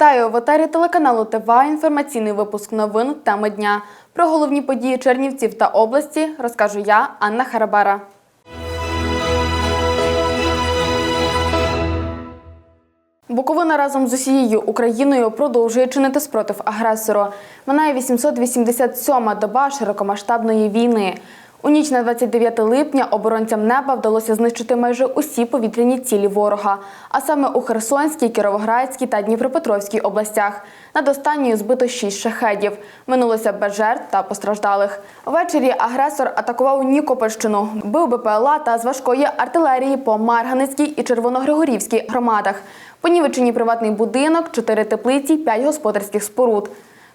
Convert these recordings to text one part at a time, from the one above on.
Вітаю в етері телеканалу ТВА. Інформаційний випуск новин теми дня. Про головні події Чернівців та області розкажу я, Анна Харабара. Буковина разом з усією Україною продовжує чинити спротив агресору. Минає 887-ма доба широкомасштабної війни. У ніч на 29 липня оборонцям неба вдалося знищити майже усі повітряні цілі ворога, а саме у Херсонській, Кіровоградській та Дніпропетровській областях. Над останньою збито 6 шахедів. Минулося без жертв та постраждалих. Ввечері агресор атакував Нікопольщину, бив БПЛА та з важкої артилерії по Марганицькій і Червоногригорівській громадах. Понівечені приватний будинок, чотири теплиці, п'ять господарських споруд.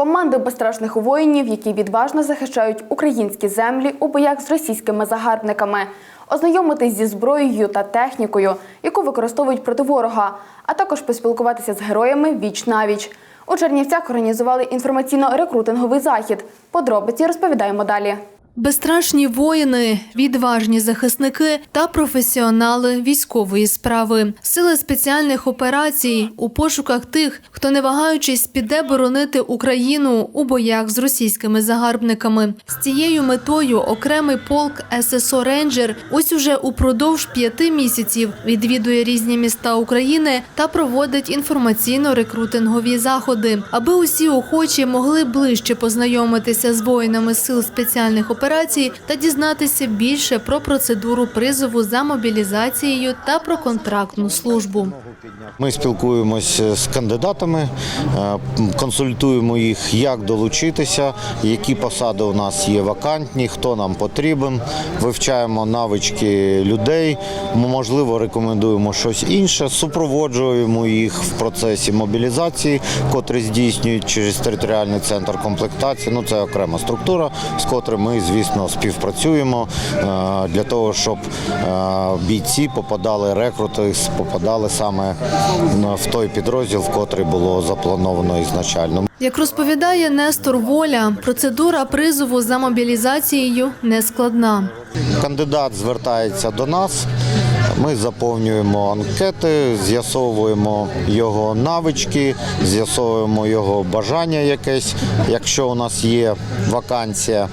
Команди безстрашних воїнів, які відважно захищають українські землі у боях з російськими загарбниками, ознайомитись зі зброєю та технікою, яку використовують проти ворога, а також поспілкуватися з героями віч навіч. У Чернівцях організували інформаційно-рекрутинговий захід. Подробиці розповідаємо далі. Безстрашні воїни, відважні захисники та професіонали військової справи, сили спеціальних операцій у пошуках тих, хто не вагаючись піде боронити Україну у боях з російськими загарбниками. З цією метою окремий полк ССО Рейнджер ось уже упродовж п'яти місяців відвідує різні міста України та проводить інформаційно-рекрутингові заходи, аби усі охочі могли ближче познайомитися з воїнами сил спеціальних операцій та дізнатися більше про процедуру призову за мобілізацією та про контрактну службу. Ми спілкуємося з кандидатами, е, консультуємо їх, як долучитися, які посади у нас є вакантні, хто нам потрібен. Вивчаємо навички людей, можливо, рекомендуємо щось інше, супроводжуємо їх в процесі мобілізації, котрі здійснюють через територіальний центр комплектації. Ну це окрема структура, з котрою ми, звісно, співпрацюємо е, для того, щоб е, бійці попадали, рекрути попадали саме в той підрозділ, в котрий було заплановано ізначально. Як розповідає Нестор Воля, процедура призову за мобілізацією не складна. Кандидат звертається до нас. Ми заповнюємо анкети, з'ясовуємо його навички, з'ясовуємо його бажання якесь. Якщо у нас є вакансія,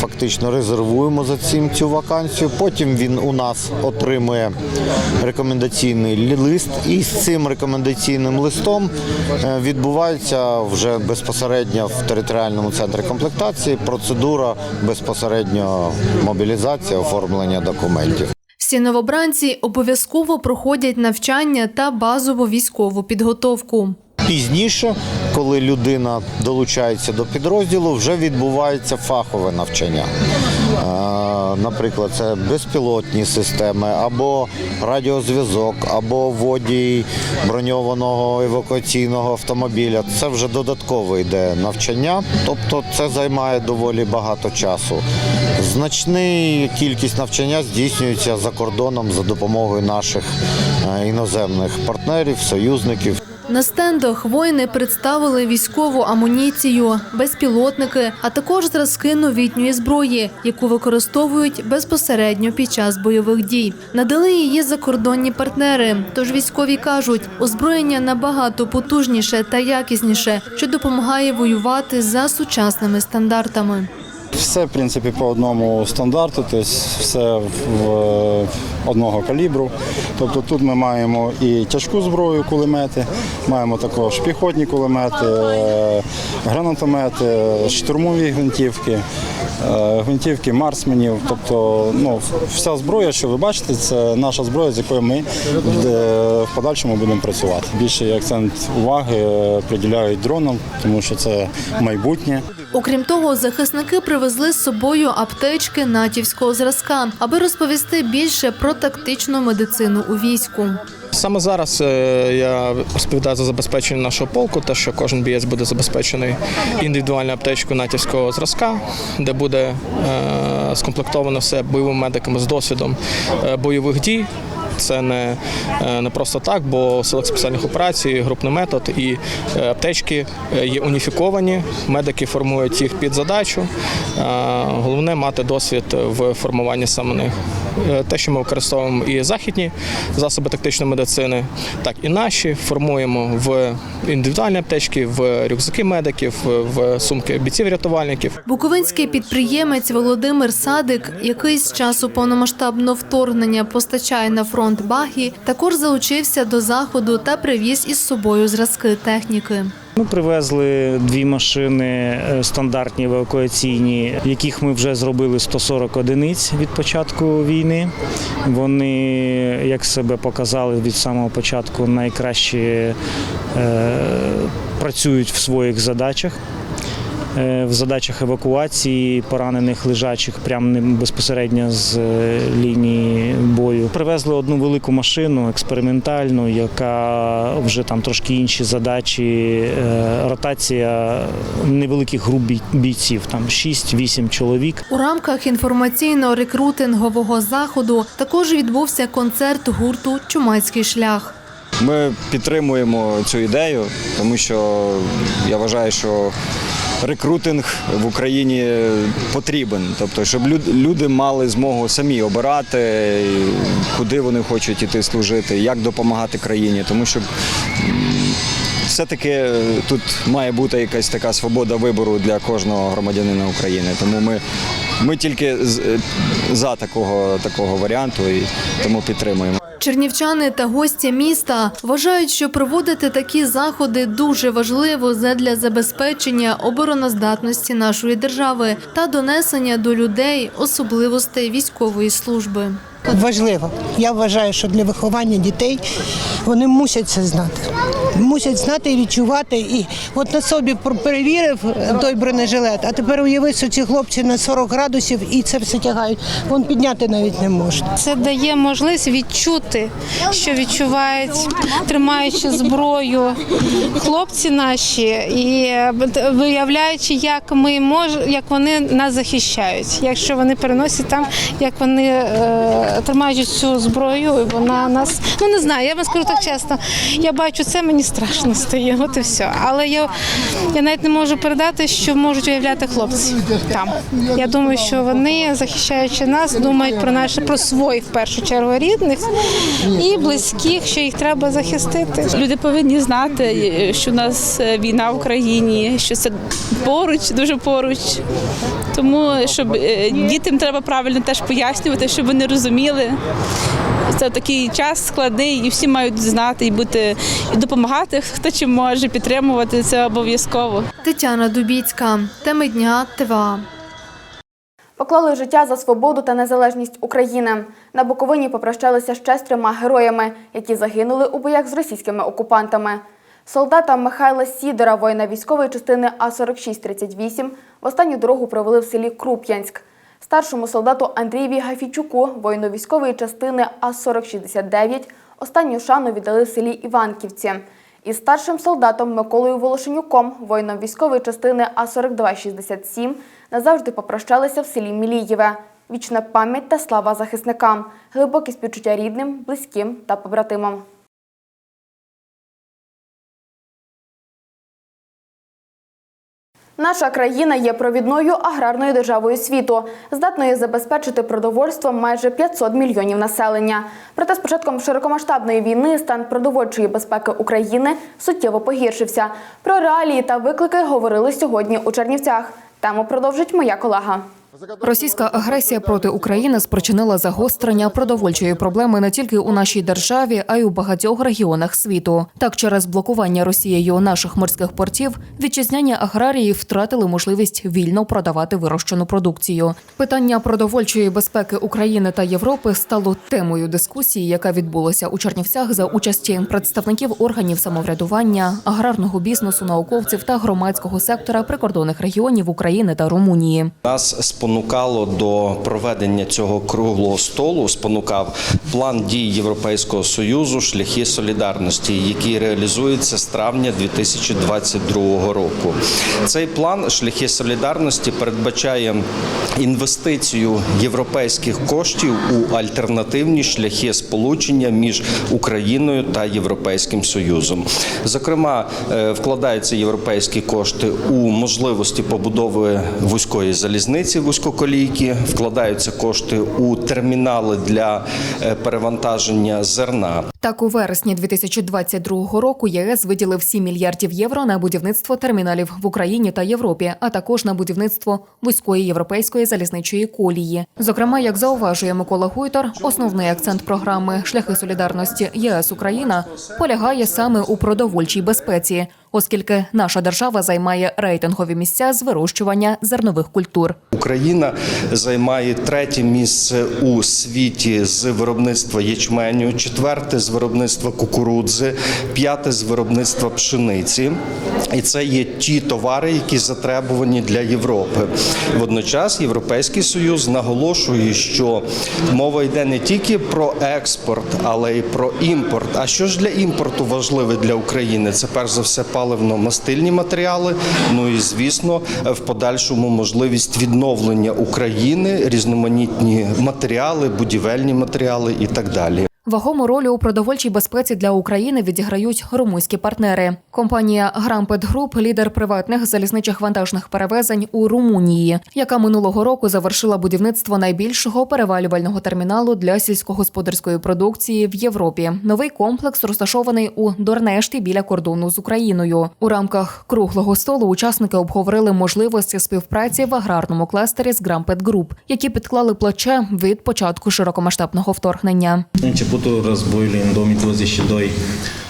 фактично резервуємо за цим цю вакансію. Потім він у нас отримує рекомендаційний лист, і з цим рекомендаційним листом е, відбувається вже безпосередньо в територіальному центрі комплектації процедура безпосередньо мобілізації, оформлення документів. Всі новобранці обов'язково проходять навчання та базову військову підготовку. Пізніше, коли людина долучається до підрозділу, вже відбувається фахове навчання. Наприклад, це безпілотні системи, або радіозв'язок, або водій броньованого евакуаційного автомобіля. Це вже додаткове йде навчання, тобто це займає доволі багато часу. Значна кількість навчання здійснюється за кордоном за допомогою наших е, іноземних партнерів, союзників. На стендах воїни представили військову амуніцію, безпілотники, а також зразки новітньої зброї, яку використовують безпосередньо під час бойових дій. Надали її закордонні партнери. Тож військові кажуть, озброєння набагато потужніше та якісніше, що допомагає воювати за сучасними стандартами. Все, в принципі, по одному стандарту, тобто все в е, одного калібру. Тобто тут ми маємо і тяжку зброю, кулемети, маємо також піхотні кулемети, е, гранатомети, штурмові гвинтівки, гвинтівки марсменів. Тобто, ну, вся зброя, що ви бачите, це наша зброя, з якою ми е, в подальшому будемо працювати. Більший акцент уваги е, приділяють дронам, тому що це майбутнє. Окрім того, захисники привезли з собою аптечки натівського зразка, аби розповісти більше про тактичну медицину у війську. Саме зараз е, я розповідаю за забезпечення нашого полку, те, що кожен бієць буде забезпечений індивідуальною аптечкою натівського зразка, де буде е, скомплектовано все бойовими медиками з досвідом е, бойових дій. Це не, не просто так, бо в силах спеціальних операцій групний метод і аптечки є уніфіковані. Медики формують їх під задачу. Головне мати досвід в формуванні саме них. Е, Те, що ми використовуємо і західні засоби тактичної медицини, так і наші формуємо в індивідуальні аптечки, в рюкзаки медиків, в сумки бійців-рятувальників. Буковинський підприємець Володимир Садик, який з часу повномасштабного вторгнення постачає на фронт багі, також залучився до заходу та привіз із собою зразки техніки. Ми привезли дві машини е, стандартні евакуаційні, яких ми вже зробили 140 одиниць від початку війни. Вони, як себе показали від самого початку, найкраще е, працюють в своїх задачах. Е, В задачах евакуації поранених лежачих прямо не безпосередньо з е, лінії бою. Привезли одну велику машину експериментальну, яка вже там трошки інші задачі. Е, Ротація невеликих груп бій- бійців, там 6-8 чоловік. У рамках інформаційно-рекрутингового заходу також відбувся концерт гурту Чумацький шлях. Ми підтримуємо цю ідею, тому що я вважаю, що рекрутинг в Україні потрібен. Тобто, щоб люди мали змогу самі обирати, куди вони хочуть іти служити, як допомагати країні. Тому що все-таки тут має бути якась така свобода вибору для кожного громадянина України. Тому ми, ми тільки е, за такого, такого варіанту і тому підтримуємо. Чернівчани та гості міста вважають, що проводити такі заходи дуже важливо задля забезпечення обороноздатності нашої держави та донесення до людей особливостей військової служби. Важливо. Я вважаю, що для виховання дітей вони мусять це знати. Мусять знати і відчувати. І от на собі перевірив той бронежилет, а тепер уяви, що ці хлопці на 40 градусів і це все тягають. Вон підняти навіть не можуть. Це дає можливість відчути, що відчувають, тримаючи зброю хлопці наші і е, виявляючи, як ми мож, як вони нас захищають. Якщо вони переносять там, як вони е, тримаючи цю зброю, вона нас ну не знаю. Я вам скажу так чесно. Я бачу це, мені страшно стає. От і все. Але я, я навіть не можу передати, що можуть уявляти хлопці там. Я думаю, що вони, захищаючи нас, думають про наше про своїх в першу чергу рідних і близьких, що їх треба захистити. Люди повинні знати, що у нас е, війна в Україні, що це поруч, дуже поруч. Тому щоб е, дітям треба правильно теж пояснювати, щоб вони розуміли. Це такий час складний, і всі мають знати і бути і допомагати, хто чим може, підтримувати це обов'язково. Тетяна Дубіцька, теми дня ТВА. Поклали життя за свободу та незалежність України. На Буковині попрощалися ще з трьома героями, які загинули у боях з російськими окупантами. Солдата Михайла Сідора, воїна військової частини А-4638, в останню дорогу провели в селі Круп'янськ. Старшому солдату Андрієві Гафійчуку, воїну військової частини А-4069, останню шану віддали в селі Іванківці. Із старшим солдатом Миколою Волошенюком, воїном військової частини А-4267, назавжди попрощалися в селі Мілієве. Вічна пам'ять та слава захисникам, глибокі співчуття рідним, близьким та побратимам. Наша країна є провідною аграрною державою світу, здатною забезпечити продовольством майже 500 мільйонів населення. Проте з початком широкомасштабної війни стан продовольчої безпеки України суттєво погіршився. Про реалії та виклики говорили сьогодні у Чернівцях. Тему продовжить моя колега. Російська агресія проти України спричинила загострення продовольчої проблеми не тільки у нашій державі, а й у багатьох регіонах світу. Так, через блокування Росією наших морських портів вітчизняні аграрії втратили можливість вільно продавати вирощену продукцію. Питання продовольчої безпеки України та Європи стало темою дискусії, яка відбулася у Чернівцях за участі представників органів самоврядування, аграрного бізнесу, науковців та громадського сектора прикордонних регіонів України та Румунії. Нас спонукало до проведення цього круглого столу, спонукав план дій Європейського союзу шляхи солідарності, який реалізується з травня 2022 року. Цей план шляхи солідарності передбачає інвестицію європейських коштів у альтернативні шляхи сполучення між Україною та Європейським Союзом. Зокрема, е, вкладаються європейські кошти у можливості побудови вузької залізниці вузькоколійки, вкладаються кошти у термінали для е, перевантаження зерна. Так, у вересні 2022 року ЄС виділив 7 мільярдів євро на будівництво терміналів в Україні та Європі, а також на будівництво вузької європейської залізничої колії. Зокрема, як зауважує Микола Гуйтор, основний акцент програми Шляхи солідарності ЄС Україна полягає саме у продовольчій безпеці, оскільки наша держава займає рейтингові місця з вирощування зернових культур. Україна займає третє місце у світі з виробництва ячменю, четверте з виробництва кукурудзи, п'яте з виробництва пшениці. І це є ті товари, які затребувані для Європи. Водночас Європейський Союз наголошує, що мова йде не тільки про експорт, але й про імпорт. А що ж для імпорту важливе для України? Це перш за все паливно-мастильні матеріали. Ну і звісно, в подальшому можливість відновлення України, різноманітні матеріали, будівельні матеріали і так далі. Вагому роль у продовольчій безпеці для України відіграють румунські партнери. Компанія Грампет Груп лідер приватних залізничих вантажних перевезень у Румунії, яка минулого року завершила будівництво найбільшого перевалювального терміналу для сільськогосподарської продукції в Європі. Новий комплекс розташований у Дорнешті біля кордону з Україною. У рамках круглого столу учасники обговорили можливості співпраці в аграрному кластері з Грампет Груп, які підклали плече від початку широкомасштабного вторгнення. Începutul războiului în 2022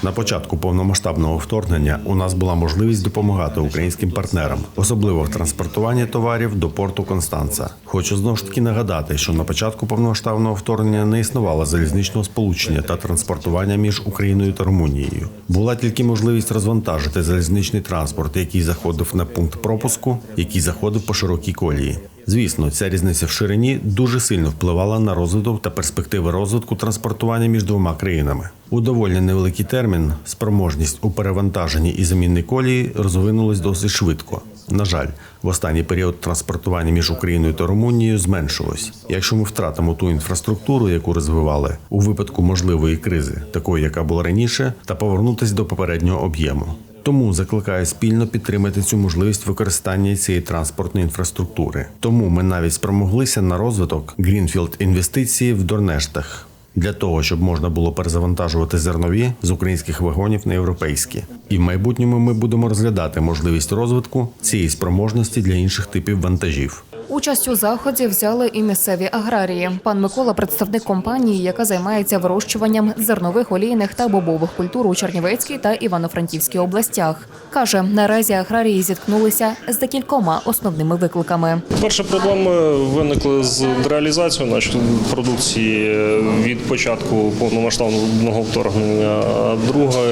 На початку повномасштабного вторгнення у нас була можливість допомагати українським партнерам, особливо в транспортуванні товарів до порту Констанца. Хочу знову ж таки нагадати, що на початку повномасштабного вторгнення не існувало залізничного сполучення та транспортування між Україною та Румунією. Була тільки можливість розвантажити залізничний транспорт, який заходив на пункт пропуску, який заходив по широкій колії. Звісно, ця різниця в ширині дуже сильно впливала на розвиток та перспективи розвитку транспортування між двома країнами. У доволі невеликий термін спроможність у перевантаженні і замінній колії розвинулась досить швидко. На жаль, в останній період транспортування між Україною та Румунією зменшилось. Якщо ми втратимо ту інфраструктуру, яку розвивали у випадку можливої кризи, такої яка була раніше, та повернутися до попереднього об'єму. Тому закликаю спільно підтримати цю можливість використання цієї транспортної інфраструктури. Тому ми навіть спромоглися на розвиток Greenfield інвестиції в Дорнештах для того, щоб можна було перезавантажувати зернові з українських вагонів на європейські. І в майбутньому ми будемо розглядати можливість розвитку цієї спроможності для інших типів вантажів. Участь у заході взяли і місцеві аграрії. Пан Микола, представник компанії, яка займається вирощуванням зернових олійних та бобових культур у Чернівецькій та Івано-Франківській областях, каже, наразі аграрії зіткнулися з декількома основними викликами. Перша проблема виникли з реалізацією нашої продукції від початку повномасштабного вторгнення. Друга,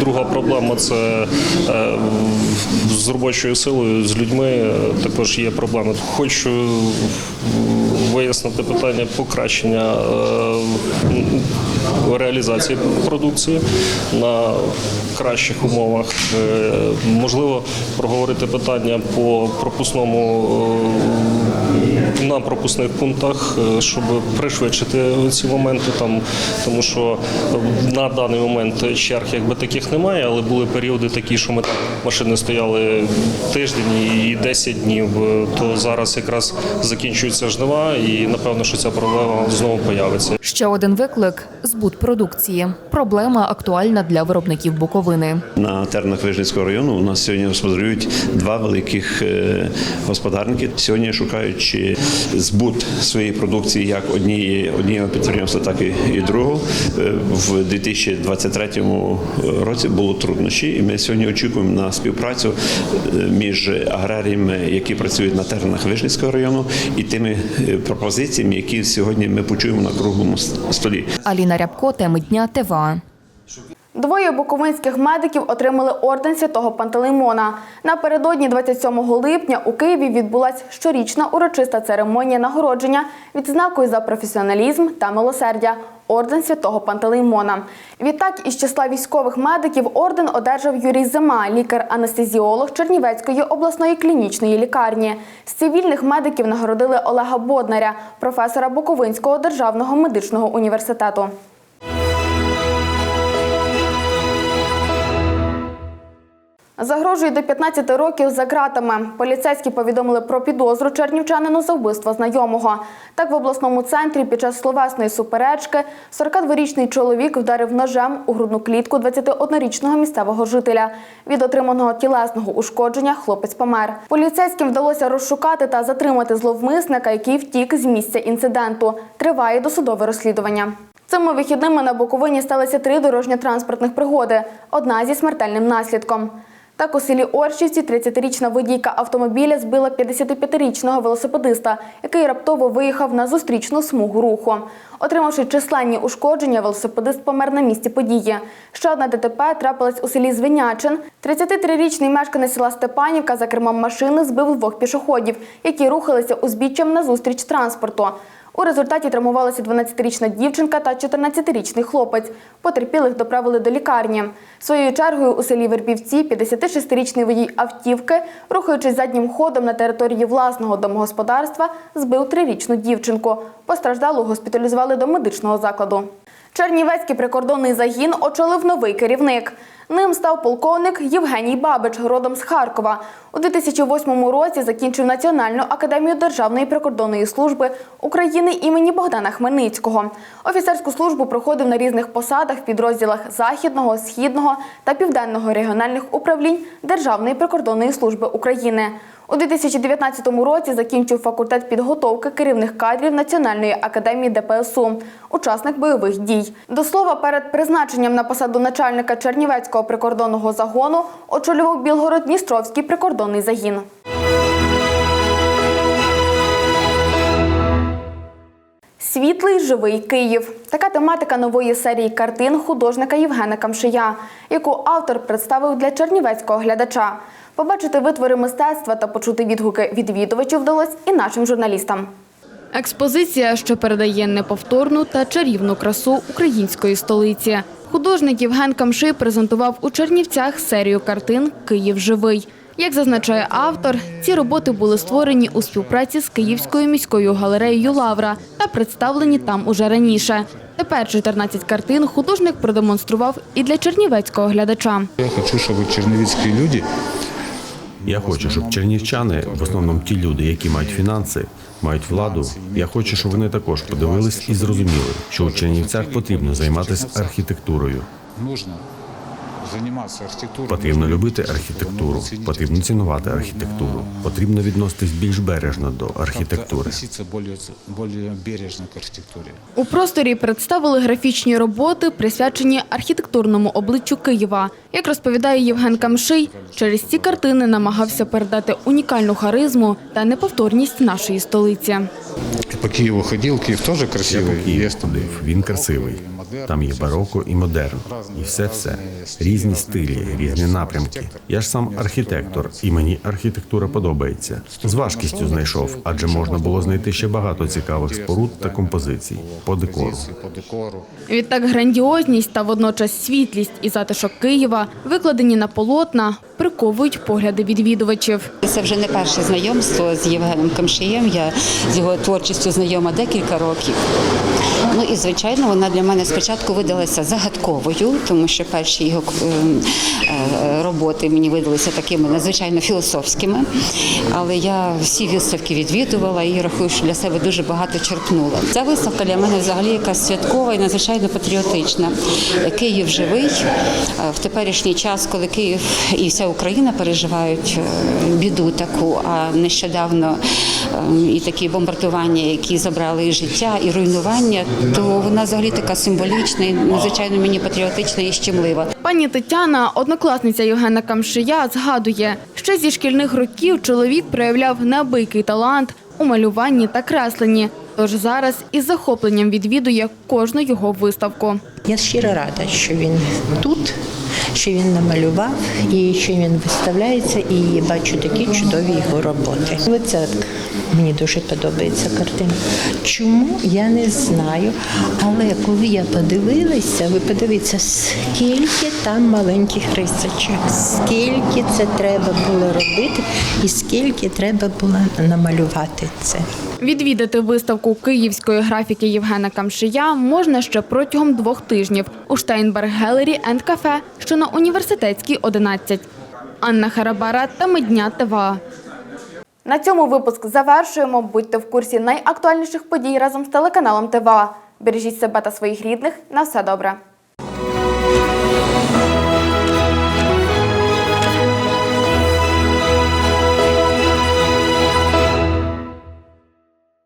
друга проблема це е, з робочою силою, з людьми. Також є проблеми. Хочу вияснити питання покращення е, реалізації продукції на кращих умовах. Е, Можливо, проговорити питання по пропускному е, на пропускних пунктах, е, щоб пришвидшити ці моменти, там тому що на даний момент черг якби таких немає, але були періоди такі, що ми там машини стояли тиждень і 10 днів. е, То зараз якраз закінчуються жнива, і напевно, що ця проблема знову появиться. Ще один виклик збут продукції. Проблема актуальна для виробників Буковини. На теренах Вижницького району у нас сьогодні господарюють два великих е, господарники. Сьогодні шукаючи збут своєї продукції як однієї однієї підприємства, так і, і другого. Е, В 2023 році було труднощі, і ми сьогодні очікуємо на співпрацю е, між аграріями, які працюють на теренах Вижницького району, і тими е, пропозиціями, які сьогодні ми почуємо на круглому столі. Аліна Рябко, теми дня ТВА. Двоє буковинських медиків отримали орден святого Пантелеймона. Напередодні 27 липня у Києві відбулася щорічна урочиста церемонія нагородження відзнакою за професіоналізм та милосердя орден святого Пантелеймона. Відтак із числа військових медиків орден одержав Юрій Зима, лікар-анестезіолог Чернівецької обласної клінічної лікарні. З цивільних медиків нагородили Олега Боднаря, професора Буковинського державного медичного університету. Загрожує до 15 років за ґратами. Поліцейські повідомили про підозру чернівчанину за вбивство знайомого. Так в обласному центрі під час словесної суперечки 42-річний чоловік вдарив ножем у грудну клітку 21-річного місцевого жителя. Від отриманого тілесного ушкодження хлопець помер. Поліцейським вдалося розшукати та затримати зловмисника, який втік з місця інциденту. Триває досудове розслідування. Цими вихідними на Буковині сталися три дорожньо-транспортних пригоди, одна зі смертельним наслідком. Так у селі Оршівці 30-річна водійка автомобіля збила 55-річного велосипедиста, який раптово виїхав на зустрічну смугу руху. Отримавши численні ушкодження, велосипедист помер на місці події. Ще одна ДТП трапилась у селі Звинячин. 33-річний мешканець села Степанівка за кермом машини збив двох пішоходів, які рухалися узбіччям на зустріч транспорту. У результаті травмувалася 12-річна дівчинка та 14-річний хлопець. Потерпілих доправили до лікарні. Своєю чергою у селі Вербівці 56-річний водій автівки, рухаючись заднім ходом на території власного домогосподарства, збив трирічну дівчинку. Постраждалу госпіталізували до медичного закладу. Чернівецький прикордонний загін очолив новий керівник. Ним став полковник Євгеній Бабич, родом з Харкова. У 2008 році закінчив Національну академію Державної прикордонної служби України імені Богдана Хмельницького. Офіцерську службу проходив на різних посадах в підрозділах Західного, Східного та Південного регіональних управлінь Державної прикордонної служби України. У 2019 році закінчив факультет підготовки керівних кадрів Національної академії ДПСУ, учасник бойових дій. До слова, перед призначенням на посаду начальника Чернівецького прикордонного загону очолював Білгород-Дністровський прикордонний загін. Світлий живий Київ. Така тематика нової серії картин художника Євгена Камшия, яку автор представив для чернівецького глядача. Побачити витвори мистецтва та почути відгуки відвідувачів вдалось і нашим журналістам. Експозиція, що передає неповторну та чарівну красу української столиці. Художник Євген Камши презентував у Чернівцях серію картин Київ живий. Як зазначає автор, ці роботи були створені у співпраці з Київською міською галереєю Лавра та представлені там уже раніше. Тепер 14 картин художник продемонстрував і для чернівецького глядача. Я хочу, чтобы черновицкие люди Я хочу, щоб чернівчани, в основному ті люди, які мають фінанси, мають владу. Я хочу, щоб вони також подивились і зрозуміли, що у Чернівцях потрібно займатися архітектурою. Потрібно любити архітектуру, потрібно цінувати архітектуру, потрібно відноситись більш бережно до архітектури. К архитектуре. У просторі представили графічні роботи, присвячені архітектурному обличчю Києва. Як розповідає Євген Камший, через ці картини намагався передати унікальну харизму та неповторність нашої столиці. По Киеву ходил, Киев тоже Я по Києву ходив, він красивий. Там є бароко і модерн, і все все різні стилі, різні напрямки. Я ж сам архітектор, і мені архітектура подобається. З важкістю знайшов, адже можна було знайти ще багато цікавих споруд та композицій по декору. по декору. Відтак грандіозність та водночас світлість і затишок Києва, викладені на полотна, приковують погляди відвідувачів. Це вже не перше знайомство з Євгеном Камшиєм. Я з його творчістю знайома декілька років. Ну і звичайно, вона для мене спочатку видалася загадковою, тому що перші його е, е, роботи мені видалися такими надзвичайно філософськими. Але я всі виставки відвідувала і рахую, що для себе дуже багато черпнула. Ця виставка для мене взагалі якась святкова і надзвичайно патріотична. Київ живий Е, в теперішній час, коли Київ і вся Україна переживають біду таку, а нещодавно е, і такі бомбардування, які забрали і життя, і руйнування, то вона взагалі така символічна, і надзвичайно мені патріотична і щемлива. Пані Тетяна, однокласниця Євгена Камшия, згадує, ще зі шкільних років чоловік проявляв неабийкий талант у малюванні та кресленні. Тож зараз із захопленням відвідує кожну його виставку. Я щиро рада, що він тут, що він намалював і що він виставляється, і бачу такі чудові його роботи. Оце мені дуже подобається картина. Чому я не знаю. Але коли я подивилася, ви подивіться, скільки там маленьких рисочок, скільки це треба було робити, і скільки треба було намалювати це. Відвідати виставку київської графіки Євгена Камшия можна ще протягом двох тижнів у Штейнберг Гелері енд Кафе, що на університетській 11. Анна Харабара та Медня ТВА. На цьому випуск завершуємо. Будьте в курсі найактуальніших подій разом з телеканалом ТВА. Бережіть себе та своїх рідних. На все добре.